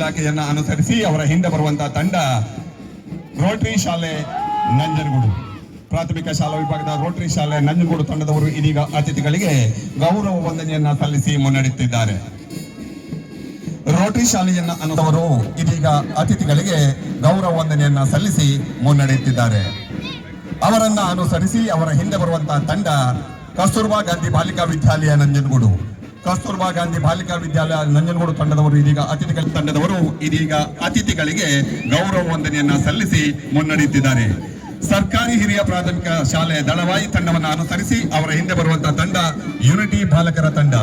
ಇಲಾಖೆಯನ್ನ ಅನುಸರಿಸಿ ಅವರ ಹಿಂದೆ ಬರುವಂತಹ ತಂಡ ರೋಟರಿ ಶಾಲೆ ನಂಜನಗೂಡು. ಪ್ರಾಥಮಿಕ ಶಾಲಾ ವಿಭಾಗದ ರೋಟರಿ ಶಾಲೆ ನಂಜನಗೂಡು ತಂಡದವರು ಇದೀಗ ಅತಿಥಿಗಳಿಗೆ ಗೌರವ ವಂದನೆಯನ್ನ ಸಲ್ಲಿಸಿ ಮುನ್ನಡೆಯುತ್ತಿದ್ದಾರೆ. ರೋಟರಿ ಶಾಲೆಯನ್ನ ಅನ್ನುವರು ಇದೀಗ ಅತಿಥಿಗಳಿಗೆ ಗೌರವ ವಂದನೆಯನ್ನ ಸಲ್ಲಿಸಿ ಮುನ್ನಡೆಯುತ್ತಿದ್ದಾರೆ. ಅವರನ್ನ ಅನುಸರಿಸಿ ಅವರ ಹಿಂದೆ ಬರುವಂತಹ ತಂಡ ಕಸ್ತೂರ್ಬಾ ಗಾಂಧಿ ಬಾಲಿಕಾ ವಿದ್ಯಾಲಯ ನಂಜನಗೂಡು. ಕಸ್ತೂರ್ಬಾ ಗಾಂಧಿ ಬಾಲಿಕಾ ವಿದ್ಯಾಲಯ ನಂಜನಗೂಡು ತಂಡದವರು ಇದೀಗ ಅತಿಥಿಗಳ ತಂಡದವರು ಇದೀಗ ಅತಿಥಿಗಳಿಗೆ ಗೌರವ ವಂದನೆಯನ್ನ ಸಲ್ಲಿಸಿ ಮುನ್ನಡೆಯುತ್ತಿದ್ದಾರೆ. ಸರ್ಕಾರಿ ಹಿರಿಯ ಪ್ರಾಥಮಿಕ ಶಾಲೆ ದಳವಾಯಿ ತಂಡವನ್ನು ಅನುಸರಿಸಿ ಅವರ ಹಿಂದೆ ಬರುವಂತಹ ತಂಡ ಯುನಿಟಿ ಬಾಲಕರ ತಂಡ.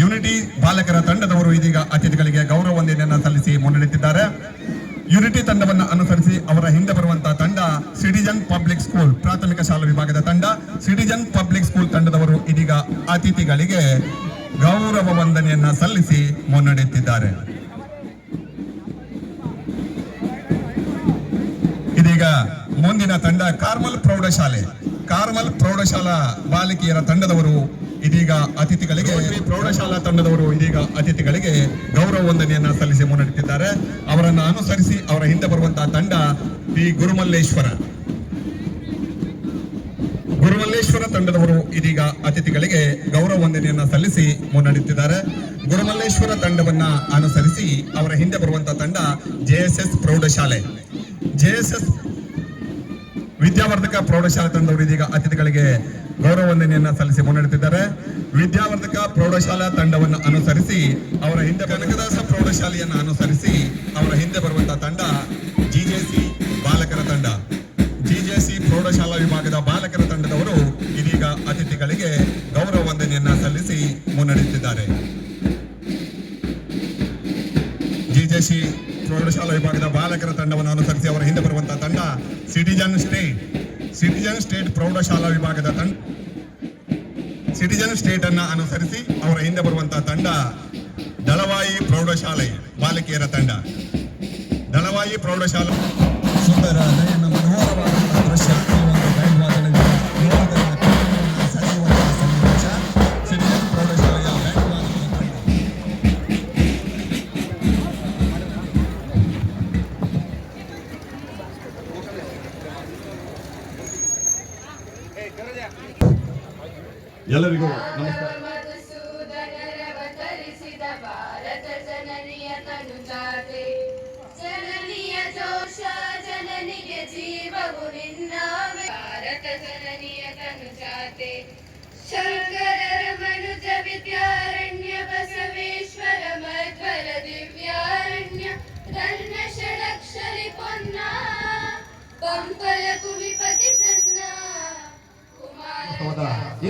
ಯುನಿಟಿ ಬಾಲಕರ ತಂಡದವರು ಇದೀಗ ಅತಿಥಿಗಳಿಗೆ ಗೌರವ ವಂದನೆಯನ್ನ ಸಲ್ಲಿಸಿ ಮುನ್ನಡೆಯುತ್ತಿದ್ದಾರೆ. ಯುನಿಟಿ ತಂಡವನ್ನು ಅನುಸರಿಸಿ ಅವರ ಹಿಂದೆ ಬರುವಂತಹ ತಂಡ ಸಿಟಿಜನ್ ಪಬ್ಲಿಕ್ ಸ್ಕೂಲ್ ಪ್ರಾಥಮಿಕ ಶಾಲಾ ವಿಭಾಗದ ತಂಡ. ಸಿಟಿಜನ್ ಪಬ್ಲಿಕ್ ಸ್ಕೂಲ್ ತಂಡದವರು ಇದೀಗ ಅತಿಥಿಗಳಿಗೆ ಗೌರವ ವಂದನೆಯನ್ನ ಸಲ್ಲಿಸಿ ಮುನ್ನಡೆಯುತ್ತಿದ್ದಾರೆ. ಇದೀಗ ಮುಂದಿನ ತಂಡ ಕಾರ್ಮಲ್ ಪ್ರೌಢಶಾಲೆ. ಕಾರ್ಮಲ್ ಪ್ರೌಢಶಾಲಾ ಬಾಲಕಿಯರ ತಂಡದವರು ಇದೀಗ ಅತಿಥಿಗಳಿಗೆ ಪ್ರೌಢಶಾಲಾ ತಂಡದವರು ಇದೀಗ ಅತಿಥಿಗಳಿಗೆ ಗೌರವ ವಂದನೆಯನ್ನ ಸಲ್ಲಿಸಿ ಮುನ್ನಡೆಯುತ್ತಿದ್ದಾರೆ. ಅವರನ್ನು ಅನುಸರಿಸಿ ಅವರ ಹಿಂದೆ ಬರುವಂತಹ ತಂಡ ಪಿ ಗುರುಮಲ್ಲೇಶ್ವರ. ಗುರುಮಲ್ಲೇಶ್ವರ ತಂಡದವರು ಇದೀಗ ಅತಿಥಿಗಳಿಗೆ ಗೌರವ ವಂದನೆಯನ್ನ ಸಲ್ಲಿಸಿ ಮುನ್ನಡೆಯುತ್ತಿದ್ದಾರೆ. ಗುರುಮಲ್ಲೇಶ್ವರ ತಂಡವನ್ನ ಅನುಸರಿಸಿ ಅವರ ಹಿಂದೆ ಬರುವಂತಹ ತಂಡ ಜೆಎಸ್ಎಸ್ ಪ್ರೌಢಶಾಲೆ. ಜೆಎಸ್ಎಸ್ ವಿದ್ಯಾವರ್ಧಕ ಪ್ರೌಢಶಾಲೆ ತಂಡವರು ಇದೀಗ ಅತಿಥಿಗಳಿಗೆ ಗೌರವ ವಂದನೆಯನ್ನ ಸಲ್ಲಿಸಿ ಮುನ್ನಡೆಯುತ್ತಿದ್ದಾರೆ. ವಿದ್ಯಾವರ್ಧಕ ಪ್ರೌಢಶಾಲಾ ತಂಡವನ್ನು ಅನುಸರಿಸಿ ಅವರ ಹಿಂದೆ ಕನಕದಾಸ ಪ್ರೌಢಶಾಲೆಯನ್ನು ಅನುಸರಿಸಿ ಅವರ ಹಿಂದೆ ಬರುವಂತಹ ತಂಡ ಜಿಜೆಸಿ ಬಾಲಕರ ತಂಡ. ವಿಭಾಗದ ಬಾಲಕರ ತಂಡವನ್ನು ಅನುಸರಿಸಿ ಅವರ ಹಿಂದೆ ಬರುವಂತಹ ತಂಡ ಸಿಟಿಜನ್ ಸ್ಟೇಟ್ ಸಿಟಿಜನ್ ಸ್ಟೇಟ್ ಪ್ರೌಢಶಾಲಾ ವಿಭಾಗದ ತಂಡ ಸಿಟಿಜನ್ ಸ್ಟೇಟ್ ಅನ್ನ ಅನುಸರಿಸಿ ಅವರ ಹಿಂದೆ ಬರುವಂತಹ ತಂಡ ದಳವಾಯಿ ಪ್ರೌಢಶಾಲೆ, ಬಾಲಕಿಯರ ತಂಡ. ದಳವಾಯಿ ಪ್ರೌಢಶಾಲಾ ಎಲ್ಲರಿಗೂ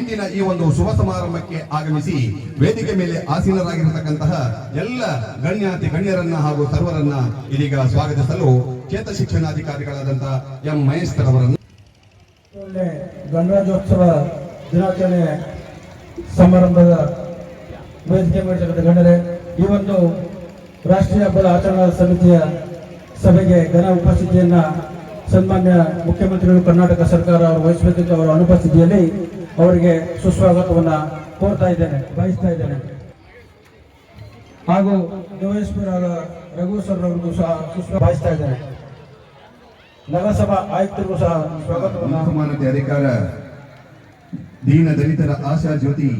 ಇಂದಿನ ಈ ಒಂದು ಶುಭ ಸಮಾರಂಭಕ್ಕೆ ಆಗಮಿಸಿ ವೇದಿಕೆ ಮೇಲೆ ಆಸೀನರಾಗಿರತಕ್ಕಂತಹ ಎಲ್ಲ ಗಣ್ಯಾತಿ ಗಣ್ಯರನ್ನ ಹಾಗೂ ಸರ್ವರನ್ನ ಇದೀಗ ಸ್ವಾಗತಿಸಲು ಕ್ಷೇತ್ರ ಶಿಕ್ಷಣಾಧಿಕಾರಿಗಳಾದಂತಹ ಎಂ ಮಹೇಶ್ವರ್ ಅವರನ್ನು ಗಣರಾಜ್ಯೋತ್ಸವ ದಿನಾಚರಣೆ ಸಮಾರಂಭದ ವೇದಿಕೆ ಗಣ್ಯರೇ, ಈ ಒಂದು ರಾಷ್ಟ್ರೀಯ ಹಬ್ಬದ ಆಚರಣಾ ಸಮಿತಿಯ ಸಭೆಗೆ ಘನ ಉಪಸ್ಥಿತಿಯನ್ನ ಸನ್ಮಾನ್ಯ ಮುಖ್ಯಮಂತ್ರಿಗಳು ಕರ್ನಾಟಕ ಸರ್ಕಾರ ಅವರು ವಹಿಸಬೇಕಿದ್ದ ಅವರ ಅನುಪಸ್ಥಿತಿಯಲ್ಲಿ ಅವರಿಗೆ ಸುಸ್ವಾಗತವನ್ನು ಕೋರ್ತಾ ಇದ್ದೇನೆ, ಬಯಸ್ತಾ ಇದ್ದೇನೆ. ಹಾಗೂ ಡಿವೈಸ್ಪರಾದ ರಘು ಸರ್ ಸಹ ಸುಸ್ವಾಗತ ಬಯಸ್ತಾ ಇದ್ದೇನೆ. ನಗರಸಭಾ ಆಯುಕ್ತರಿಗೂ ಸಹ ಸ್ವಾಗತವನ್ನು ಸಮಾನತೆ ಅಧಿಕಾರ, ದೀನ ದಲಿತರ ಆಶಾ ಜ್ಯೋತಿ,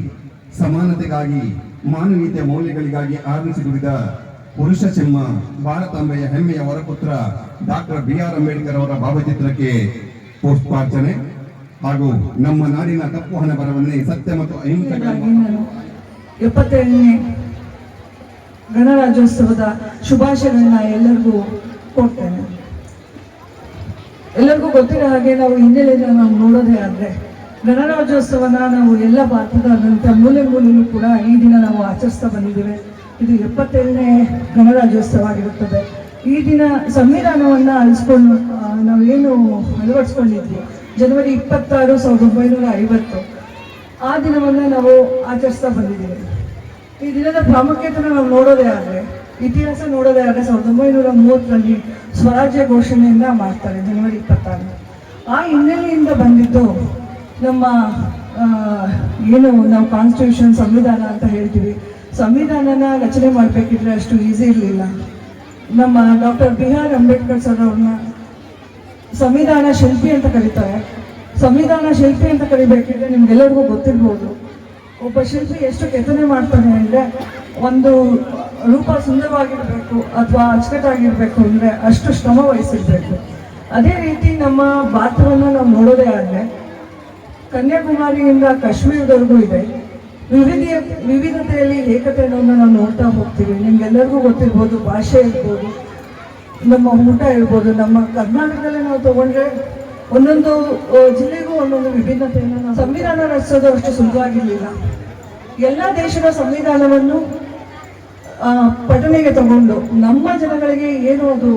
ಸಮಾನತೆಗಾಗಿ, ಮಾನವೀಯತೆ ಮೌಲ್ಯಗಳಿಗಾಗಿ ಆರಂಭಿಸಿ ದುಡಿದ ಪುರುಷ ಸಿಂಹ ಭಾರತಾಂಬೆಯ ಹೆಮ್ಮೆಯ ವರಪುತ್ರ ಡಾಕ್ಟರ್ ಬಿ ಆರ್ ಅಂಬೇಡ್ಕರ್ ಅವರ ಭಾವಚಿತ್ರಕ್ಕೆ ಪುಷ್ಪಾರ್ಚನೆ. ಹಾಗೂ ನಮ್ಮ ನಾಡಿನ ಕಪ್ಪು ಹಣ ಬರವನ್ನೇ ಸತ್ಯ ಮತ್ತು ಅಹಿಂಸೆ ಗಣರಾಜ್ಯೋತ್ಸವದ ಶುಭಾಶಯಗಳನ್ನ ಎಲ್ಲರಿಗೂ ಕೊಡ್ತೇನೆ. ಎಲ್ಲರಿಗೂ ಗೊತ್ತಿರೋ ಹಾಗೆ ನಾವು ಹಿನ್ನೆಲೆಯಿಂದ ನಾವು ನೋಡೋದೇ ಆದರೆ ಗಣರಾಜ್ಯೋತ್ಸವನ ನಾವು ಎಲ್ಲ ಭಾರತದಾದಂತ ಮೂಲೆ ಮೂಲೆಯೂ ಕೂಡ ಈ ದಿನ ನಾವು ಆಚರಿಸ್ತಾ ಬಂದಿದ್ದೇವೆ. ಇದು ಎಪ್ಪತ್ತೇಳನೇ ಗಣರಾಜ್ಯೋತ್ಸವ ಆಗಿರುತ್ತದೆ. ಈ ದಿನ ಸಂವಿಧಾನವನ್ನು ಅಳಿಸ್ಕೊಂಡು ನಾವು ಏನು ಅಳವಡಿಸ್ಕೊಂಡಿದ್ವಿ ಜನವರಿ ಇಪ್ಪತ್ತಾರು ಸಾವಿರದ ಒಂಬೈನೂರ ಐವತ್ತು. ಆ ದಿನವನ್ನು ನಾವು ಆಚರಿಸ್ತಾ ಬಂದಿದ್ದೀವಿ. ಈ ದಿನದ ಪ್ರಾಮುಖ್ಯತೆನ ನಾವು ನೋಡೋದೇ ಆದರೆ, ಇತಿಹಾಸ ನೋಡೋದೇ ಆದರೆ ಸಾವಿರದ ಒಂಬೈನೂರ ಮೂವತ್ತರಲ್ಲಿ ಸ್ವರಾಜ್ಯ ಘೋಷಣೆಯಿಂದ ಮಾಡ್ತಾರೆ ಜನವರಿ ಇಪ್ಪತ್ತಾರು. ಆ ಹಿನ್ನೆಲೆಯಿಂದ ಬಂದಿದ್ದು ನಮ್ಮ ಏನು ನಾವು ಕಾನ್ಸ್ಟಿಟ್ಯೂಷನ್ ಸಂವಿಧಾನ ಅಂತ ಹೇಳ್ತೀವಿ. ಸಂವಿಧಾನನ ರಚನೆ ಮಾಡಬೇಕಿದ್ರೆ ಅಷ್ಟು ಈಸಿ ಇರಲಿಲ್ಲ. ನಮ್ಮ doctor B R Ambedkar sir ಅವ್ರನ್ನ ಸಂವಿಧಾನ ಶಿಲ್ಪಿ ಅಂತ ಕರೀತಾರೆ. ಸಂವಿಧಾನ ಶಿಲ್ಪಿ ಅಂತ ಕರಿಬೇಕಿದ್ರೆ ನಿಮ್ಗೆಲ್ಲರಿಗೂ ಗೊತ್ತಿರ್ಬೋದು. ಒಬ್ಬ ಶಿಲ್ಪಿ ಎಷ್ಟು ಕೆತ್ತನೆ ಮಾಡ್ತಾನೆ ಅಂದರೆ ಒಂದು ರೂಪ ಸುಂದರವಾಗಿರಬೇಕು ಅಥವಾ ಅಚ್ಚುಕಟ್ಟಾಗಿರ್ಬೇಕು ಅಂದರೆ ಅಷ್ಟು ಶ್ರಮ ವಹಿಸಿರ್ಬೇಕು. ಅದೇ ರೀತಿ ನಮ್ಮ ಭಾರತವನ್ನು ನಾವು ನೋಡೋದೇ ಆದರೆ ಕನ್ಯಾಕುಮಾರಿಯಿಂದ ಕಾಶ್ಮೀರದವರೆಗೂ ಇದೆ. ವಿವಿಧ ವಿವಿಧತೆಯಲ್ಲಿ ಏಕತೆ ಅನ್ನೋದನ್ನ ನಾವು ನೋಡ್ತಾ ಹೋಗ್ತೀವಿ. ನಿಮ್ಗೆಲ್ಲರಿಗೂ ಗೊತ್ತಿರ್ಬೋದು, ಭಾಷೆ ಇರ್ಬೋದು. ನಮ್ಮ ಊಟ ಇರ್ಬೋದು ನಮ್ಮ ಕರ್ನಾಟಕದಲ್ಲಿ ನಾವು ತಗೊಂಡ್ರೆ ಒಂದೊಂದು ಜಿಲ್ಲೆಗೂ ಒಂದೊಂದು ವಿಭಿನ್ನತೆಯನ್ನು ನಾವು ಸಂವಿಧಾನ ರಚಿಸೋದು ಅಷ್ಟು ಸುಲಭವಾಗಿರಲಿಲ್ಲ. ಎಲ್ಲ ದೇಶದ ಸಂವಿಧಾನವನ್ನು ಪಠನೆಗೆ ತಗೊಂಡು ನಮ್ಮ ಜನಗಳಿಗೆ ಏನು ಅದು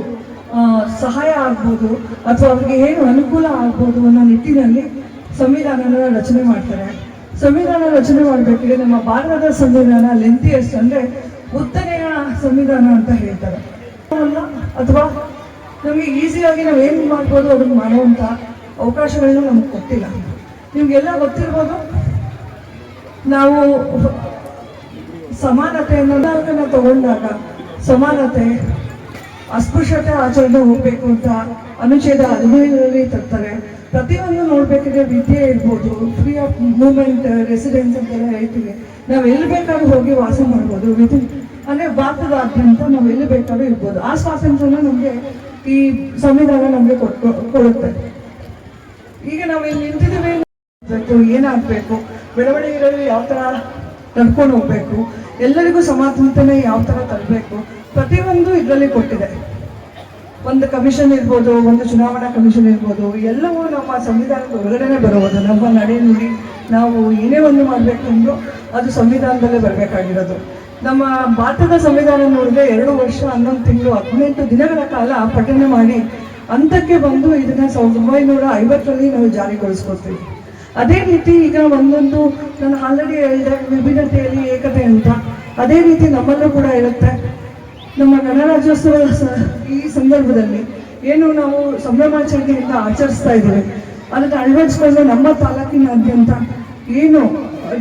ಸಹಾಯ ಆಗ್ಬೋದು ಅಥವಾ ಅವರಿಗೆ ಏನು ಅನುಕೂಲ ಆಗ್ಬೋದು ಅನ್ನೋ ನಿಟ್ಟಿನಲ್ಲಿ ಸಂವಿಧಾನನ ರಚನೆ ಮಾಡ್ತಾರೆ. ಸಂವಿಧಾನ ರಚನೆ ಮಾಡಬೇಕಿದ್ರೆ ನಮ್ಮ ಭಾರತದ ಸಂವಿಧಾನ ಲೆಂತಿಯಸ್ಟ್ ಅಂದರೆ ಉತ್ತನೆಯ ಸಂವಿಧಾನ ಅಂತ ಹೇಳ್ತಾರೆ. ಅಥವಾ ನಮಗೆ ಈಸಿಯಾಗಿ ನಾವು ಏನು ಮಾಡ್ಬೋದು ಅದನ್ನು ಮಾಡುವಂಥ ಅವಕಾಶಗಳನ್ನ ನಮ್ಗೆ ಕೊಟ್ಟಿಲ್ಲ. ನಿಮಗೆಲ್ಲ ಗೊತ್ತಿರ್ಬೋದು? ನಾವು ಸಮಾನತೆಯನ್ನು ನಾವು ತಗೊಂಡಾಗ ಸಮಾನತೆ, ಅಸ್ಪೃಶ್ಯತೆ ಆಚರಣೆ ಹೋಗ್ಬೇಕು ಅಂತ ಅನುಚ್ಛೇದ ಹದಿನೈದರಲ್ಲಿ ತರ್ತಾರೆ. ಪ್ರತಿಯೊಂದು ನೋಡ್ಬೇಕಿದ್ರೆ ವಿದ್ಯೆ ಇರ್ಬೋದು ಫ್ರೀ ಆಫ್ ಮೂವ್ಮೆಂಟ್ ರೆಸಿಡೆನ್ಸ್ ಅಂತೆಲ್ಲ ಹೇಳ್ತೀವಿ. ನಾವು ಎಲ್ಲಿ ಬೇಕಾದ್ರೂ ಹೋಗಿ ವಾಸ ಮಾಡ್ಬೋದು. ವಿತ್ ಅಂದರೆ ಭಾರತದಾದ್ಯಂತ ನಾವು ಎಲ್ಲಿ ಬೇಕಾದ್ರೂ ಇರ್ಬೋದು. ಆ ಸ್ವಾತಂತ್ರ್ಯನ ನಮಗೆ ಈ ಸಂವಿಧಾನ ನಮಗೆ ಕೊಟ್ಟು ಕೊಡುತ್ತೆ. ಈಗ ನಾವು ಇಲ್ಲಿ ನಿಂತಿದ್ದೇವೆ ಬೇಕು ಏನಾಗಬೇಕು? ಬೆಳವಣಿಗೆಗಳು ಯಾವ ಥರ ನಡ್ಕೊಂಡು ಹೋಗ್ಬೇಕು? ಎಲ್ಲರಿಗೂ ಸಮಾತಂತ್ರನೇ ಯಾವ ಥರ ತರಬೇಕು? ಪ್ರತಿಯೊಂದು ಇದರಲ್ಲಿ ಕೊಟ್ಟಿದೆ. ಒಂದು ಕಮಿಷನ್ ಇರ್ಬೋದು, ಒಂದು ಚುನಾವಣಾ ಕಮಿಷನ್ ಇರ್ಬೋದು, ಎಲ್ಲವೂ ನಮ್ಮ ಸಂವಿಧಾನದ ಒಳಗಡೆನೆ ಬರುವುದು ನಮ್ಮ ನುಡಿ ನಾವು ಏನೇ ಒಂದು ಮಾಡಬೇಕು ಅಂದ್ರೂ ಅದು ಸಂವಿಧಾನದಲ್ಲೇ ಬರಬೇಕಾಗಿರೋದು. ನಮ್ಮ ಭಾರತದ ಸಂವಿಧಾನ ನೋಡಿದ್ರೆ ಎರಡು ವರ್ಷ, ಹನ್ನೊಂದು ತಿಂಗಳು, ಹದಿನೆಂಟು ದಿನಗಳ ಕಾಲ ಪಠನೆ ಮಾಡಿ ಹಂತಕ್ಕೆ ಬಂದು ಇದನ್ನ ಸಾವಿರದ ಒಂಬೈನೂರ ಐವತ್ತರಲ್ಲಿ ನಾವು ಜಾರಿಗೊಳಿಸ್ಕೊತೀವಿ ಅದೇ ರೀತಿ ಈಗ ಒಂದೊಂದು ನಾನು ಆಲ್ರೆಡಿ ಹೇಳಿದೆ ವಿಭಿನ್ನತೆಯಲ್ಲಿ ಏಕತೆ ಅಂತ, ಅದೇ ರೀತಿ ನಮ್ಮಲ್ಲೂ ಕೂಡ ಇರುತ್ತೆ. ನಮ್ಮ ಗಣರಾಜ್ಯೋತ್ಸವ ಈ ಸಂದರ್ಭದಲ್ಲಿ ಏನು ನಾವು ಸಂಭ್ರಮಾಚರಣೆಯಿಂದ ಆಚರಿಸ್ತಾ ಇದ್ದೀವಿ. ಅದನ್ನು ಅಳವಡಿಸ್ಕೊಂಡು ನಮ್ಮ ತಾಲೂಕಿನಾದ್ಯಂತ. ಏನು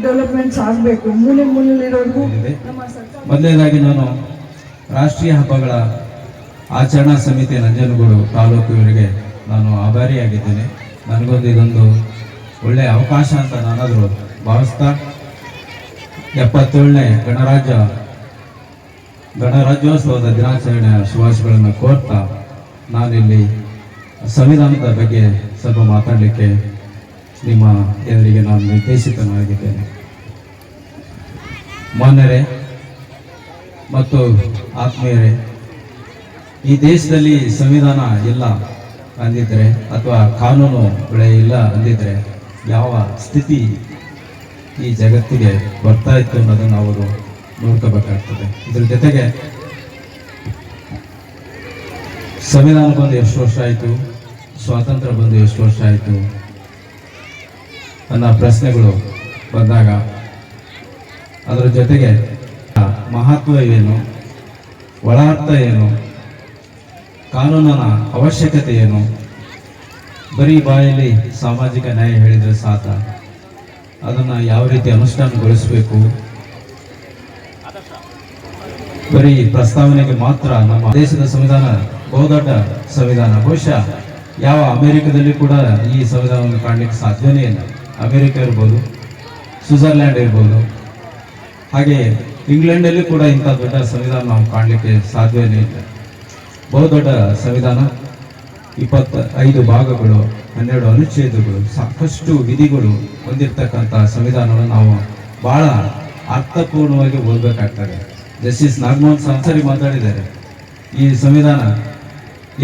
ಡೆವಲಪ್ಮೆಂಟ್ಸ್ ಆಗಬೇಕು. ಮೂಲೆ ಮೂಲೆಯಲ್ಲಿರೋರ್ಗೂ ಮೊದಲನೇದಾಗಿ ನಾನು ರಾಷ್ಟ್ರೀಯ ಹಬ್ಬಗಳ ಆಚರಣಾ ಸಮಿತಿ ನಂಜನಗೂಡು ತಾಲೂಕು ಇವರಿಗೆ ನಾನು ಆಭಾರಿಯಾಗಿದ್ದೇನೆ. ನನಗೊಂದು ಇದೊಂದು ಒಳ್ಳೆಯ ಅವಕಾಶ ಅಂತ ನಾನಾದರೂ ಭಾವಿಸ್ತಾ ಎಪ್ಪತ್ತೇಳನೇ ಗಣರಾಜ್ಯ ಗಣರಾಜ್ಯೋತ್ಸವದ ದಿನಾಚರಣೆಯ ಶುಭಾಶಯಗಳನ್ನು ಕೋರ್ತಾ ನಾನಿಲ್ಲಿ ಸಂವಿಧಾನದ ಬಗ್ಗೆ ಸ್ವಲ್ಪ ಮಾತಾಡಲಿಕ್ಕೆ ನಿಮ್ಮ ಎದುರಿಗೆ ನಾನು ನಿರ್ದೇಶಿತನಾಗಿದ್ದೇನೆ. ಮಾನ್ಯರೇ ಮತ್ತು ಆತ್ಮೀಯರೇ, ಈ ದೇಶದಲ್ಲಿ ಸಂವಿಧಾನ ಇಲ್ಲ ಅಂದಿದ್ದರೆ ಅಥವಾ ಕಾನೂನು ಬೆಳೆ ಇಲ್ಲ ಅಂದಿದ್ದರೆ ಯಾವ ಸ್ಥಿತಿ ಈ ಜಗತ್ತಿಗೆ ಬರ್ತಾ ಇತ್ತು ಅನ್ನೋದನ್ನು ಅವರು ನೋಡ್ಕೋಬೇಕಾಗ್ತದೆ. ಇದ್ರ ಜೊತೆಗೆ ಸಂವಿಧಾನ ಬಂದು ಎಷ್ಟು ವರ್ಷ ಆಯಿತು? ಸ್ವಾತಂತ್ರ್ಯ ಬಂದು ಎಷ್ಟು ವರ್ಷ ಆಯಿತು? ಅನ್ನೋ ಪ್ರಶ್ನೆಗಳು ಬಂದಾಗ ಅದರ ಜೊತೆಗೆ ಮಹತ್ವ ಏನು, ಒಳಾರ್ಥ ಏನು, ಕಾನೂನಿನ ಅವಶ್ಯಕತೆ ಏನು? ಬರೀ ಬಾಯಲ್ಲಿ ಸಾಮಾಜಿಕ ನ್ಯಾಯ ಹೇಳಿದರೆ ಸಾಕ. ಅದನ್ನು ಯಾವ ರೀತಿ ಅನುಷ್ಠಾನಗೊಳಿಸಬೇಕು? ಬರೀ ಪ್ರಸ್ತಾವನೆಗೆ ಮಾತ್ರ ನಮ್ಮ ದೇಶದ ಸಂವಿಧಾನ, ಬಹುದೊಡ್ಡ ಸಂವಿಧಾನ. ಬಹುಶಃ ಯಾವ ಅಮೆರಿಕದಲ್ಲಿ ಕೂಡ ಈ ಸಂವಿಧಾನವನ್ನು ಕಾಣಲಿಕ್ಕೆ ಸಾಧ್ಯವೇ ಇಲ್ಲ. ಅಮೆರಿಕ ಇರ್ಬೋದು, ಸ್ವಿಟ್ಜರ್ಲ್ಯಾಂಡ್ ಇರ್ಬೋದು, ಹಾಗೆ ಇಂಗ್ಲೆಂಡಲ್ಲಿ ಕೂಡ ಇಂಥ ದೊಡ್ಡ ಸಂವಿಧಾನ ನಾವು ಕಾಣಲಿಕ್ಕೆ ಸಾಧ್ಯವೇ ಇಲ್ಲ. ಬಹುದೊಡ್ಡ ಸಂವಿಧಾನ ಇಪ್ಪತ್ತ ಐದು ಭಾಗಗಳು, ಹನ್ನೆರಡು ಅನುಚ್ಛೇದಗಳು, ಸಾಕಷ್ಟು ವಿಧಿಗಳು ಹೊಂದಿರತಕ್ಕಂಥ ಸಂವಿಧಾನವನ್ನು ನಾವು ಬಹಳ ಅರ್ಥಪೂರ್ಣವಾಗಿ ಓದಬೇಕಾಗ್ತದೆ. ಜಸ್ಟಿಸ್ ನಾಗಮೋಹನ್ ಸಂಸರಿ ಮಾತಾಡಿದ್ದಾರೆ, ಈ ಸಂವಿಧಾನ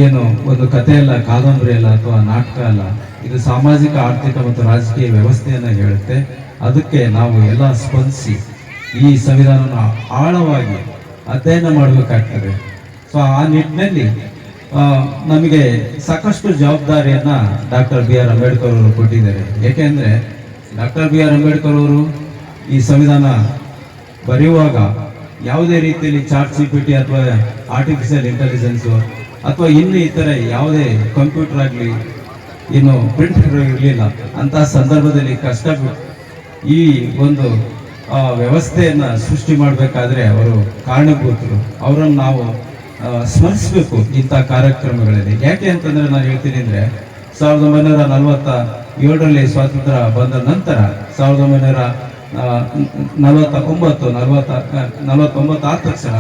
ಏನು, ಒಂದು ಕಥೆ ಅಲ್ಲ, ಕಾದಂಬರಿ ಅಲ್ಲ ಅಥವಾ ನಾಟಕ ಅಲ್ಲ, ಇದು ಸಾಮಾಜಿಕ, ಆರ್ಥಿಕ ಮತ್ತು ರಾಜಕೀಯ ವ್ಯವಸ್ಥೆಯನ್ನು ಹೇಳುತ್ತೆ. ಅದಕ್ಕೆ ನಾವು ಎಲ್ಲ ಸ್ಪಂದಿಸಿ ಈ ಸಂವಿಧಾನವನ್ನು ಆಳವಾಗಿ ಅಧ್ಯಯನ ಮಾಡಬೇಕಾಗ್ತದೆ. ಸೊ ಆ ನಿಟ್ಟಿನಲ್ಲಿ ನಮಗೆ ಸಾಕಷ್ಟು ಜವಾಬ್ದಾರಿಯನ್ನು ಡಾಕ್ಟರ್ ಬಿ ಆರ್ ಅಂಬೇಡ್ಕರ್ ಅವರು ಕೊಟ್ಟಿದ್ದಾರೆ. ಏಕೆಂದರೆ ಡಾಕ್ಟರ್ ಬಿ ಆರ್ ಅಂಬೇಡ್ಕರ್ ಅವರು ಈ ಸಂವಿಧಾನ ಬರೆಯುವಾಗ ಯಾವುದೇ ರೀತಿಯಲ್ಲಿ ಚಾರ್ಟ್ ಸಿ ಪಿ ಟಿ ಅಥವಾ ಆರ್ಟಿಫಿಷಿಯಲ್ ಇಂಟೆಲಿಜೆನ್ಸು ಅಥವಾ ಇನ್ನು ಇತರ ಯಾವುದೇ ಕಂಪ್ಯೂಟರ್ ಆಗಲಿ, ಇನ್ನು ಪ್ರಿಂಟರ್ ಇರಲಿಲ್ಲ ಅಂತ ಸಂದರ್ಭದಲ್ಲಿ ಕಷ್ಟ ಈ ಒಂದು ವ್ಯವಸ್ಥೆಯನ್ನು ಸೃಷ್ಟಿ ಮಾಡಬೇಕಾದ್ರೆ ಅವರು ಕಾರಣಭೂತರು. ಅವರನ್ನು ನಾವು ಸ್ಮರಿಸಬೇಕು ಇಂಥ ಕಾರ್ಯಕ್ರಮಗಳಲ್ಲಿ. ಯಾಕೆ ಅಂತಂದರೆ ನಾನು ಹೇಳ್ತೀನಿ ಅಂದರೆ, ಸಾವಿರದ ಒಂಬೈನೂರ ನಲವತ್ತ ಏಳರಲ್ಲಿ ಸ್ವಾತಂತ್ರ್ಯ ಬಂದ ನಂತರ, ಸಾವಿರದ ಒಂಬೈನೂರ ನಲವತ್ತ ಒಂಬತ್ತು ನಲವತ್ತ ನಲವತ್ತೊಂಬತ್ತು ಆದ ತಕ್ಷಣ,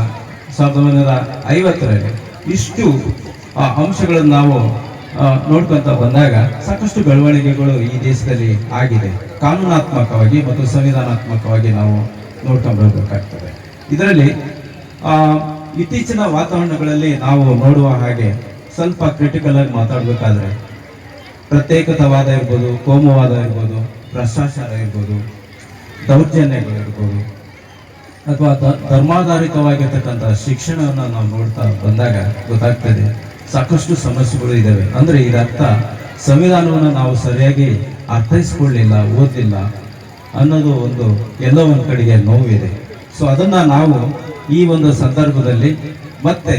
ಸಾವಿರದ ಒಂಬೈನೂರ ಐವತ್ತರಲ್ಲಿ ಇಷ್ಟು ಆ, ಅಂಶಗಳನ್ನು ನಾವು ನೋಡ್ಕೊಂತ ಬಂದಾಗ ಸಾಕಷ್ಟು ಬೆಳವಣಿಗೆಗಳು ಈ ದೇಶದಲ್ಲಿ ಆಗಿದೆ. ಕಾನೂನಾತ್ಮಕವಾಗಿ ಮತ್ತು ಸಂವಿಧಾನಾತ್ಮಕವಾಗಿ ನಾವು ನೋಡ್ಕೊಂಡು ಬರಬೇಕಾಗ್ತದೆ ಇದರಲ್ಲಿ ಇತ್ತೀಚಿನ ವಾತಾವರಣಗಳಲ್ಲಿ ನಾವು ನೋಡುವ ಹಾಗೆ ಸ್ವಲ್ಪ ಕ್ರಿಟಿಕಲ್ ಆಗಿ ಮಾತಾಡಬೇಕಾದ್ರೆ ಪ್ರತ್ಯೇಕತಾವಾದ ಇರ್ಬೋದು ಕೋಮುವಾದ ಇರ್ಬೋದು ಭ್ರಷ್ಟಾಚಾರ ಇರ್ಬೋದು ದೌರ್ಜನ್ಯಗಳಿರ್ಬೋದು ಅಥವಾ ಧರ್ಮಾಧಾರಿತವಾಗಿರ್ತಕ್ಕಂಥ ಶಿಕ್ಷಣವನ್ನು ನಾವು ನೋಡ್ತಾ ಬಂದಾಗ ಗೊತ್ತಾಗ್ತದೆ. ಸಾಕಷ್ಟು ಸಮಸ್ಯೆಗಳು ಇದ್ದಾವೆ ಅಂದ್ರೆ ಇದರ್ಥ ಸಂವಿಧಾನವನ್ನು ನಾವು ಸರಿಯಾಗಿ ಅರ್ಥೈಸ್ಕೊಳ್ಳಿಲ್ಲ, ಓದಲಿಲ್ಲ ಅನ್ನೋದು ಒಂದು ಎಲ್ಲ ಒಂದು ಕಡೆಗೆ ನೋವಿದೆ. ಸೊ ಅದನ್ನ ನಾವು ಈ ಒಂದು ಸಂದರ್ಭದಲ್ಲಿ ಮತ್ತೆ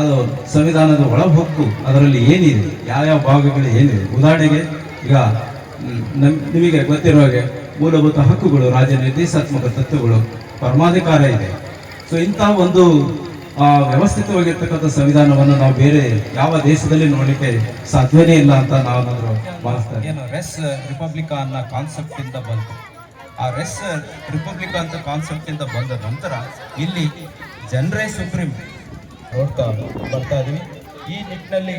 ಅದು ಸಂವಿಧಾನದ ಒಳಹೊಕ್ಕು ಅದರಲ್ಲಿ ಏನಿದೆ, ಯಾವ್ಯಾವ ಭಾಗಗಳು ಏನಿದೆ, ಉದಾಹರಣೆಗೆ ಈಗ ನಮ್ ನಿಮಗೆ ಗೊತ್ತಿರೋ ಹಾಗೆ ಮೂಲಭೂತ ಹಕ್ಕುಗಳು ರಾಜ್ಯ ನಿರ್ದೇಶಾತ್ಮಕ ತತ್ವಗಳು. ಪರಮಾಧಿಕಾರ ಇದೆ. ಸೊ ಇಂತಹ ಒಂದು ವ್ಯವಸ್ಥಿತವಾಗಿರ್ತಕ್ಕಂಥ ಸಂವಿಧಾನವನ್ನು ನಾವು ಬೇರೆ ಯಾವ ದೇಶದಲ್ಲಿ ನೋಡಲಿಕ್ಕೆ ಸಾಧ್ಯವೇ ಇಲ್ಲ ಅಂತ ನಾವು ಏನು, ರೆಸ್ ರಿಪಬ್ಲಿಕಾ ಅನ್ನೋ ಕಾನ್ಸೆಪ್ಟ್ ಇಂದ ಬಂತು. ಆ ರೆಸ್ ರಿಪಬ್ಲಿಕಾ ಅಂತ ಕಾನ್ಸೆಪ್ಟ್ ಇಂದ ಬಂದ ನಂತರ ಇಲ್ಲಿ ಜನರೇ ಸುಪ್ರೀಂ ನೋಡ್ತಾ ಬರ್ತಾ ಇದೀವಿ ಈ ನಿಟ್ಟಿನಲ್ಲಿ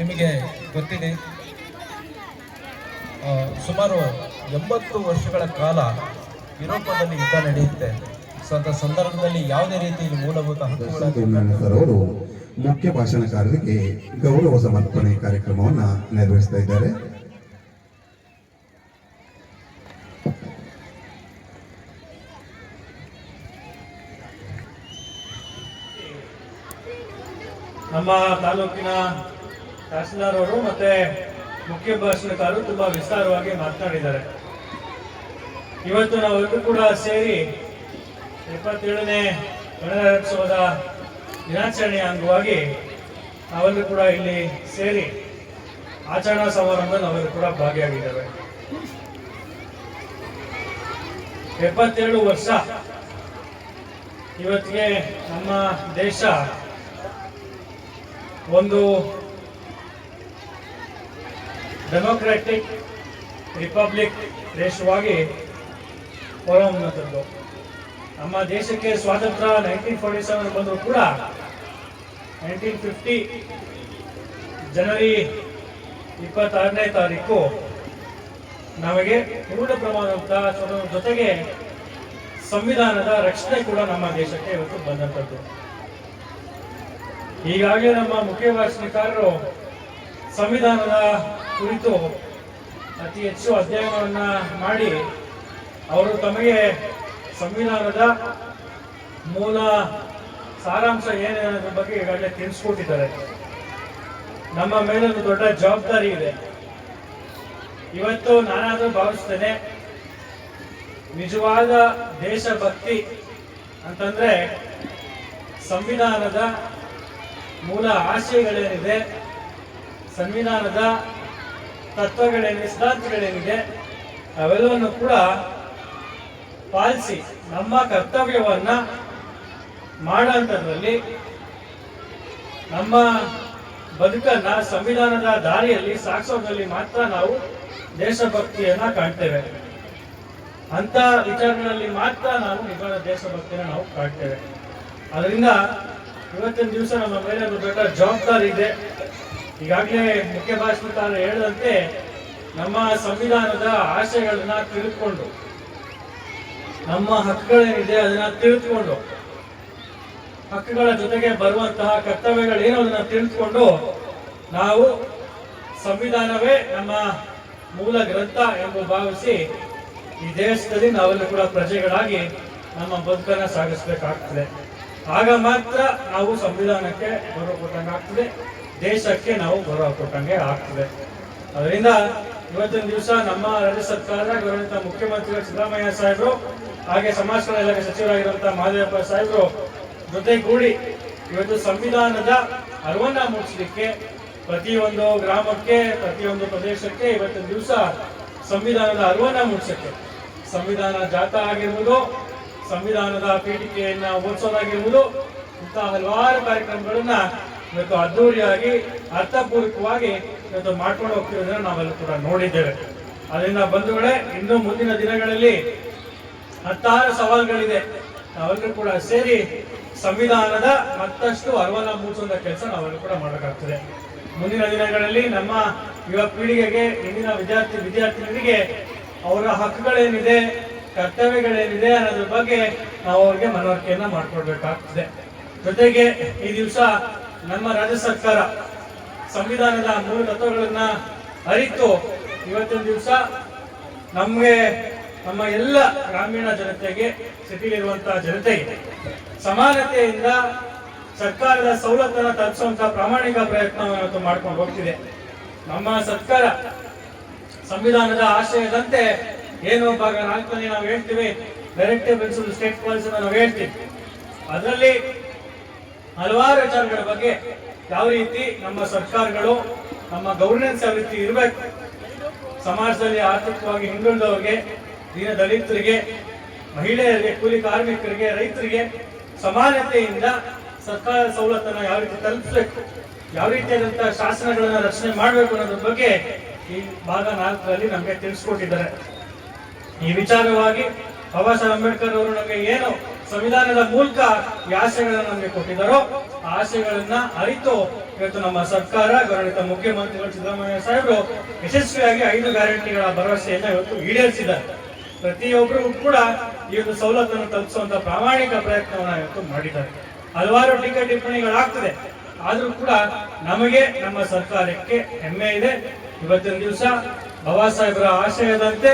ನಿಮಗೆ ಗೊತ್ತಿದೆ ಸುಮಾರು ಎಂಬತ್ತು ವರ್ಷಗಳ ಕಾಲ ಯುರೋಪದಲ್ಲಿ ಯುದ್ಧ ನಡೆಯುತ್ತೆ. ಸೊ ಅಂತ ಸಂದರ್ಭದಲ್ಲಿ ಯಾವುದೇ ರೀತಿ ಮೂಲಭೂತ ಹಕ್ಕುಗಳ ಮುಖ್ಯ ಭಾಷಣಕಾರರಿಗೆ ಗೌರವ ಸಮರ್ಪಣೆ ಕಾರ್ಯಕ್ರಮವನ್ನ ನೆರವೇರಿಸ್ತಾ ಇದ್ದಾರೆ. ನಮ್ಮ ತಾಲೂಕಿನ ತಹಸೀಲ್ದಾರ್ ಅವರು ಮತ್ತೆ ಮುಖ್ಯ ಭಾಷಣಕಾರರು ತುಂಬಾ ವಿಸ್ತಾರವಾಗಿ ಮಾತನಾಡಿದ್ದಾರೆ. ಇವತ್ತು ನಾವೆಲ್ಲರೂ ಕೂಡ ಸೇರಿ ಎಪ್ಪತ್ತೇಳನೇ ಗಣರಾಜ್ಯೋತ್ಸವದ ದಿನಾಚರಣೆಯ ಅಂಗವಾಗಿ ನಾವೆಲ್ಲರೂ ಕೂಡ ಇಲ್ಲಿ ಸೇರಿ ಆಚರಣಾ ಸಮಾರಂಭ ನಾವೆಲ್ಲರೂ ಕೂಡ ಭಾಗಿಯಾಗಿದ್ದೇವೆ. ಎಪ್ಪತ್ತೇಳು ವರ್ಷ ಇವತ್ತಿಗೆ ನಮ್ಮ ದೇಶ ಒಂದು ಡೆಮೊಕ್ರಾಟಿಕ್ ರಿಪಬ್ಲಿಕ್ ದೇಶವಾಗಿ ಹೊರಹೊಮ್ಮುವಂಥದ್ದು ನಮ್ಮ ದೇಶಕ್ಕೆ ಸ್ವಾತಂತ್ರ್ಯ ನೈನ್ಟೀನ್ ಫಾರ್ಟಿ ಸೆವೆನ್ ಬಂದರೂ ಕೂಡ ನೈನ್ಟೀನ್ ಫಿಫ್ಟಿ ಜನವರಿ ಇಪ್ಪತ್ತಾರನೇ ತಾರೀಕು ನಮಗೆ ಪೂರ್ಣ ಪ್ರಮಾಣದ ಸ್ವಾತಂತ್ರ್ಯ ಜೊತೆಗೆ ಸಂವಿಧಾನದ ರಕ್ಷಣೆ ಕೂಡ ನಮ್ಮ ದೇಶಕ್ಕೆ ಇವತ್ತು ಬಂದಂಥದ್ದು. ಹೀಗಾಗಿ ನಮ್ಮ ಮುಖ್ಯ ಭಾಷಣಕಾರರು ಸಂವಿಧಾನದ ಕುರಿತು ಅತಿ ಹೆಚ್ಚು ಅಧ್ಯಯನವನ್ನ ಮಾಡಿ ಅವರು ತಮಗೆ ಸಂವಿಧಾನದ ಮೂಲ ಸಾರಾಂಶ ಏನೇ ಅನ್ನೋದ್ರ ಬಗ್ಗೆ ಈಗಾಗಲೇ ತಿಳಿಸ್ಕೊಟ್ಟಿದ್ದಾರೆ. ನಮ್ಮ ಮೇಲೊಂದು ದೊಡ್ಡ ಜವಾಬ್ದಾರಿ ಇದೆ. ಇವತ್ತು ನಾನಾದರೂ ಭಾವಿಸ್ತೇನೆ, ನಿಜವಾದ ದೇಶಭಕ್ತಿ ಅಂತಂದ್ರೆ ಸಂವಿಧಾನದ ಮೂಲ ಆಶಯಗಳೇನಿದೆ, ಸಂವಿಧಾನದ ತತ್ವಗಳೇನಿದೆ, ಸಿದ್ಧಾಂತಗಳೇನಿದೆ, ಅವೆಲ್ಲವನ್ನು ಕೂಡ ಪಾಲಿಸಿ ನಮ್ಮ ಕರ್ತವ್ಯವನ್ನ ಮಾಡೋಂಥದ್ರಲ್ಲಿ ನಮ್ಮ ಬದುಕನ್ನ ಸಂವಿಧಾನದ ದಾರಿಯಲ್ಲಿ ಸಾಗಿಸೋದ್ರಲ್ಲಿ ಮಾತ್ರ ನಾವು ದೇಶಭಕ್ತಿಯನ್ನ ಕಾಣ್ತೇವೆ. ಅಂತ ವಿಚಾರಗಳಲ್ಲಿ ಮಾತ್ರ ನಾವು ನಿಜವಾದ ದೇಶಭಕ್ತಿನ ನಾವು ಕಾಣ್ತೇವೆ. ಅದರಿಂದ ಇವತ್ತಿನ ದಿವಸ ನಮ್ಮ ಮೇಲೆ ಒಂದು ದೊಡ್ಡ ಜವಾಬ್ದಾರಿ ಇದೆ. ಈಗಾಗಲೇ ಮುಖ್ಯ ಭಾಷಣಕಾರ ಹೇಳಿದಂತೆ ನಮ್ಮ ಸಂವಿಧಾನದ ಆಶಯಗಳನ್ನ ತಿಳ್ಕೊಂಡು ನಮ್ಮ ಹಕ್ಕುಗಳೇನಿದೆ ಅದನ್ನ ತಿಳಿದುಕೊಂಡು. ಹಕ್ಕುಗಳ ಜೊತೆಗೆ ಬರುವಂತಹ ಕರ್ತವ್ಯಗಳೇನು, ಅದನ್ನ ತಿಳಿದುಕೊಂಡು ನಾವು ಸಂವಿಧಾನವೇ ನಮ್ಮ ಮೂಲ ಗ್ರಂಥ ಎಂದು ಭಾವಿಸಿ ಈ ದೇಶದಲ್ಲಿ ನಾವೆಲ್ಲ ಕೂಡ ಪ್ರಜೆಗಳಾಗಿ ನಮ್ಮ ಬದುಕನ್ನ ಸಾಗಿಸ್ಬೇಕಾಗ್ತದೆ. ಆಗ ಮಾತ್ರ ನಾವು ಸಂವಿಧಾನಕ್ಕೆ ಗೌರವ ಕೊಟ್ಟಂಗೆ ಆಗ್ತದೆ ದೇಶಕ್ಕೆ ನಾವು ಗೌರವ ಕೊಟ್ಟಂಗೆ ಆಗ್ತದೆ. ಅದರಿಂದ ಇವತ್ತಿನ ದಿವಸ ನಮ್ಮ ರಾಜ್ಯ ಸರ್ಕಾರ ಗೌರವಿತ ಮುಖ್ಯಮಂತ್ರಿಗಳು ಸಿದ್ದರಾಮಯ್ಯ ಸಾಹೇಬರು ಹಾಗೆ ಸಮಾಜ ಕಲ್ಯಾಣ ಇಲಾಖೆ ಸಚಿವರಾಗಿರುವಂತಹ ಮಹದೇವಪ್ಪ ಸಾಹೇಬರು ಜೊತೆಗೂಡಿ ಇವತ್ತು ಸಂವಿಧಾನದ ಅರಿವನ್ನ ಮೂಡಿಸಲಿಕ್ಕೆ ಪ್ರತಿಯೊಂದು ಗ್ರಾಮಕ್ಕೆ, ಪ್ರತಿಯೊಂದು ಪ್ರದೇಶಕ್ಕೆ ಇವತ್ತಿನ ದಿವಸ ಸಂವಿಧಾನದ ಅರಿವನ್ನ ಮೂಡಿಸಕ್ಕೆ ಸಂವಿಧಾನ ಜಾಥಾ ಆಗಿರ್ಬೋದು, ಸಂವಿಧಾನದ ಪೀಠಿಕೆಯನ್ನ ಓದಿಸೋದಾಗಿರ್ಬೋದು ಇಂತಹ ಹಲವಾರು ಕಾರ್ಯಕ್ರಮಗಳನ್ನ ಇವತ್ತು ಅದ್ದೂರಿಯಾಗಿ, ಅರ್ಥಪೂರ್ವಕವಾಗಿ ಇವತ್ತು ಮಾಡ್ಕೊಂಡು ಹೋಗ್ತಿರೋದನ್ನ ನಾವೆಲ್ಲ ಕೂಡ ನೋಡಿದ್ದೇವೆ. ಅದರಿಂದ ಬಂಧುಗಳೇ, ಇನ್ನು ಮುಂದಿನ ದಿನಗಳಲ್ಲಿ ಹತ್ತಾರು ಸವಾಲುಗಳಿದೆ. ನಾವೆಲ್ಲರೂ ಕೂಡ ಸೇರಿ ಸಂವಿಧಾನದ ಮತ್ತಷ್ಟು ಅರಿವನ್ನ ಮೂಡಿಸುವಂತ ಕೆಲಸ ನಾವೆಲ್ಲರೂ ಕೂಡ ಮಾಡಬೇಕಾಗ್ತದೆ ಮುಂದಿನ ದಿನಗಳಲ್ಲಿ ನಮ್ಮ ಯುವ ಪೀಳಿಗೆಗೆ, ಇಂದಿನ ವಿದ್ಯಾರ್ಥಿ ವಿದ್ಯಾರ್ಥಿಗಳಿಗೆ ಅವರ ಹಕ್ಕುಗಳೇನಿದೆ, ಕರ್ತವ್ಯಗಳೇನಿದೆ ಅನ್ನೋದ್ರ ಬಗ್ಗೆ ನಾವು ಅವ್ರಿಗೆ ಮನವರಿಕೆಯನ್ನ ಮಾಡ್ಕೊಡ್ಬೇಕಾಗ್ತದೆ. ಜೊತೆಗೆ ಈ ದಿವಸ ನಮ್ಮ ರಾಜ್ಯ ಸರ್ಕಾರ ಸಂವಿಧಾನದ ಮೂಲ ತತ್ವಗಳನ್ನ ಅರಿತು ಇವತ್ತಿನ ದಿವಸ ನಮಗೆ ನಮ್ಮ ಎಲ್ಲ ಗ್ರಾಮೀಣ ಜನತೆಗೆ ಸಿಟಿಲಿರುವಂತಹ ಜನತೆಗೆ ಸಮಾನತೆಯಿಂದ ಸರ್ಕಾರದ ಸವಲತ್ತನ್ನು ತಲುಪಿಸುವಂತಹ ಪ್ರಾಮಾಣಿಕ ಪ್ರಯತ್ನವನ್ನು ಮಾಡ್ಕೊಂಡು ಹೋಗ್ತಿದೆ. ನಮ್ಮ ಸರ್ಕಾರ ಸಂವಿಧಾನದ ಆಶಯದಂತೆ ಏನು ಭಾಗ ನಾಲ್ಕನೇ ನಾವು ಹೇಳ್ತೀವಿ ಡೈರೆಕ್ಟಿವ್ ಪ್ರಿನ್ಸಿಪಲ್ ಸ್ಟೇಟ್ ಪಾಲಿಸಿ ನಾವು ಹೇಳ್ತೀವಿ. ಅದರಲ್ಲಿ ಹಲವಾರು ವಿಚಾರಗಳ ಬಗ್ಗೆ ಯಾವ ರೀತಿ ನಮ್ಮ ಸರ್ಕಾರಗಳು, ನಮ್ಮ ಗವರ್ನೆನ್ಸ್ ಯಾವ ರೀತಿ ಇರಬೇಕು, ಸಮಾಜದಲ್ಲಿ ಆರ್ಥಿಕವಾಗಿ ಹಿಂದುಳಿದವರಿಗೆ ದೀನ ದಲಿತರಿಗೆ, ಮಹಿಳೆಯರಿಗೆ, ಕೂಲಿ ಕಾರ್ಮಿಕರಿಗೆ, ರೈತರಿಗೆ ಸಮಾನತೆಯಿಂದ ಸರ್ಕಾರ ಸವಲತ್ತನ್ನು ಯಾವ ರೀತಿ ತಲುಪಿಸಬೇಕು, ಯಾವ ರೀತಿಯಾದಂತಹ ಶಾಸನಗಳನ್ನ ರಚನೆ ಮಾಡಬೇಕು ಅನ್ನೋದ್ರ ಬಗ್ಗೆ ಈ ಭಾಗ ನಾಲ್ಕರಲ್ಲಿ ನಮಗೆ ತಿಳಿಸ್ಕೊಟ್ಟಿದ್ದಾರೆ. ಈ ವಿಚಾರವಾಗಿ ಬಾಬಾ ಸಾಹೇಬ್ ಅಂಬೇಡ್ಕರ್ ಅವರು ನಮಗೆ ಏನು ಸಂವಿಧಾನದ ಮೂಲಕ ಈ ಆಶಯಗಳನ್ನು ನಮಗೆ ಕೊಟ್ಟಿದ್ದಾರೋ, ಆ ಆಶಯಗಳನ್ನ ಅರಿತು ಇವತ್ತು ನಮ್ಮ ಸರ್ಕಾರ ಗೌರವಿತ ಮುಖ್ಯಮಂತ್ರಿಗಳು ಸಿದ್ದರಾಮಯ್ಯ ಸಾಹೇಬರು ಯಶಸ್ವಿಯಾಗಿ ಐದು ಗ್ಯಾರಂಟಿಗಳ ಭರವಸೆಯನ್ನ ಇವತ್ತು ಈಡೇರಿಸಿದ್ದಾರೆ. ಪ್ರತಿಯೊಬ್ಬರು ಕೂಡ ಈ ಒಂದು ಸವಲತ್ತನ್ನು ತಲುಪಿಸುವಂತ ಪ್ರಾಮಾಣಿಕ ಪ್ರಯತ್ನವನ್ನು ಇವತ್ತು ಮಾಡಿದ್ದಾರೆ. ಹಲವಾರು ಟೀಕೆ ಟಿಪ್ಪಣಿಗಳಾಗ್ತದೆ. ಆದರೂ ಕೂಡ ನಮಗೆ ನಮ್ಮ ಸರ್ಕಾರಕ್ಕೆ ಹೆಮ್ಮೆ ಇದೆ. ಇವತ್ತಿನ ದಿವಸ ಬಾಬಾ ಸಾಹೇಬರ ಆಶಯದಂತೆ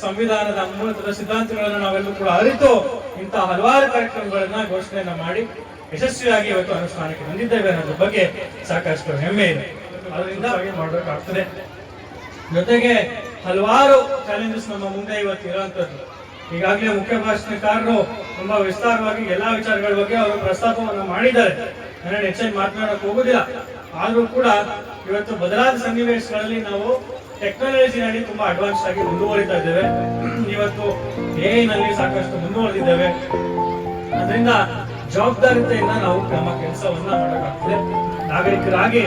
ಸಂವಿಧಾನದ ಮೂಲತದ ಸಿದ್ಧಾಂತಗಳನ್ನು ನಾವೆಲ್ಲರೂ ಕೂಡ ಅರಿತು ಇಂತಹ ಹಲವಾರು ಕಾರ್ಯಕ್ರಮಗಳನ್ನ ಘೋಷಣೆಯನ್ನ ಮಾಡಿ ಯಶಸ್ವಿಯಾಗಿ ಇವತ್ತು ಅನುಷ್ಠಾನಕ್ಕೆ ಬಂದಿದ್ದೇವೆ ಅನ್ನೋದ್ರ ಬಗ್ಗೆ ಸಾಕಷ್ಟು ಹೆಮ್ಮೆ ಇದೆ. ಅದರಿಂದ ಹಾಗೆ ಮಾಡಬೇಕಾಗ್ತದೆ. ಜೊತೆಗೆ ಹಲವಾರು ಚಾಲೆಂಜಸ್ ನಮ್ಮ ಮುಂದೆ ಇವತ್ತು ಇರುವಂತದ್ದು. ಈಗಾಗಲೇ ಮುಖ್ಯ ಭಾಷಣಕಾರರು ತುಂಬಾ ವಿಸ್ತಾರವಾಗಿ ಎಲ್ಲಾ ವಿಚಾರಗಳ ಬಗ್ಗೆ ಅವರು ಪ್ರಸ್ತಾಪವನ್ನು ಮಾಡಿದ್ದಾರೆ. ನಾನು ಹೆಚ್ಚಾಗಿ ಮಾತನಾಡಕ್ ಹೋಗುದಿಲ್ಲ ಆದರೂ ಕೂಡ ಇವತ್ತು ಬದಲಾದ ಸನ್ನಿವೇಶಗಳಲ್ಲಿ ನಾವು ಟೆಕ್ನಾಲಜಿನಲ್ಲಿ ತುಂಬಾ ಅಡ್ವಾನ್ಸ್ ಆಗಿ ಮುಂದುವರಿತಾ ಇದ್ದೇವೆ. ಇವತ್ತು ಎ ನಲ್ಲಿ ಸಾಕಷ್ಟು ಮುಂದುವರೆದಿದ್ದೇವೆ. ಅದರಿಂದ ಜವಾಬ್ದಾರಿತೆಯಿಂದ ನಾವು ನಮ್ಮ ಕೆಲಸವನ್ನ ಮಾಡಬೇಕಾಗ್ತದೆ ನಾಗರಿಕರಾಗಿ